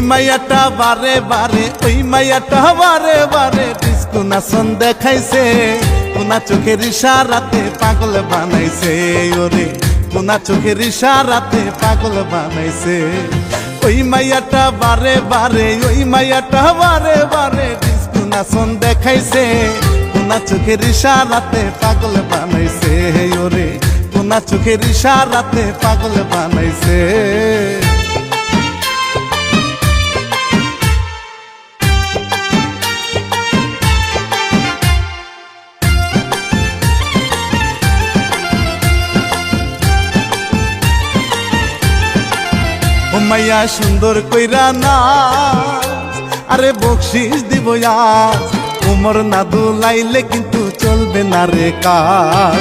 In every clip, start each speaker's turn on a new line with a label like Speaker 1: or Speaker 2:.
Speaker 1: মাইয়াটা বারে বারে, ওই মাইয়াটা বারে বারে ডিস্কো নাচন দেখাইছে কোনা চোখের ইশারাতে পাগল বানাইছে, ওরে কোনা চোখের ইশারাতে পাগল বানাইছে। ওই মাইয়াটা বারে বারে, ওই মাইয়াটা বারে বারে ডিস্কো নাচন দেখাইছে কোনা চোখের ইশারাতে পাগল বানাইছে, ওরে কোনা চোখের ইশারাতে পাগল বানাইছে। ও মাইয়া, সুন্দর কইরা না। আরে বকশিস দিব উমর না দুলাইলে কিন্তু চলবে না রে কাজ।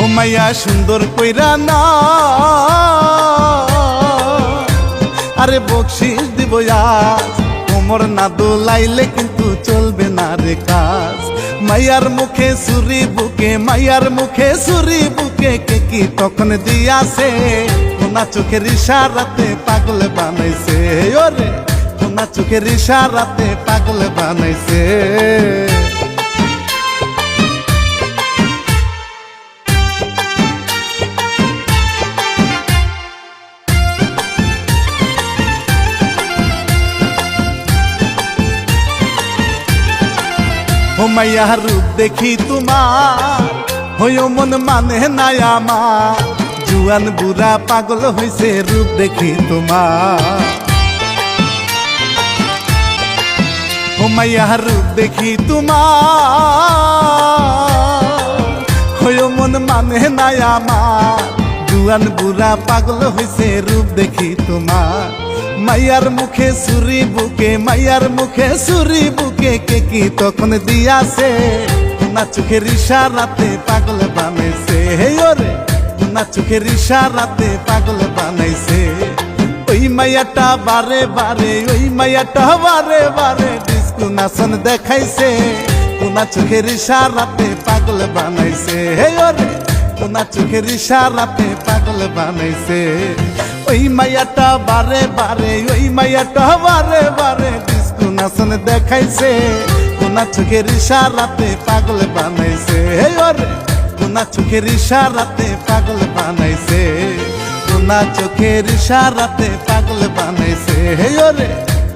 Speaker 1: ও মাইয়া, সুন্দর কইরা না। আরে বকশিস দিব উমর না দুলাইলে কিন্তু চলবে না রে কাজ। মাইয়ার মুখে সুরি বুকে, মাইয়ার মুখে সুরি বুকে কে কি তখন দিয়াছে। কোনা চোখের ইশারাতে পাগল বানাইছে। ওরে কোনা চোখের ইশারাতে পাগল বানাইছে। ও মাইয়া রূপ দেখি তোমার হইও মন মানে নাই আমার জুয়ান বুড়া পাগল হইছে রূপ দেখি তোমার ও মাইয়া রূপ দেখি তোমার হইও মন মানে নাই আমার জুয়ান বুড়া পাগল হইছে রূপ দেখি তোমার। মাইয়ার মুখে সুরি বুকে, মাইয়ার মুখে সুরি বুকে কে কি তখন দিয়াছে? না চোখের ইশারাতে পাগল বানাইছে। হে ওরে, না চোখের ইশারাতে পাগল বানাইছে। ওই মাইয়াটা বারে বারে, ওই মাইয়াটা বারে বারে ডিস্কো নাচন দেখাইছে। কোনা চোখের ইশারাতে পাগল বানাইছে। হে ওরে কোনা চোখের ইশারাতে পাগল বানাইছে। ওই মাইয়াটা বারে বারে, ওই মাইয়াটা বারে বারে ডিস্কো নাচন দেখাইছে। কোনা চোখের ইশারাতে পাগল বানাইছে। ওরে কোনা চোখের ইশারাতে পাগল বানাইছে। কোনা চোখের ইশারাতে পাগল বানাইছে। ওরে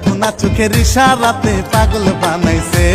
Speaker 1: কোনা চোখের ইশারাতে পাগল বানাইছে।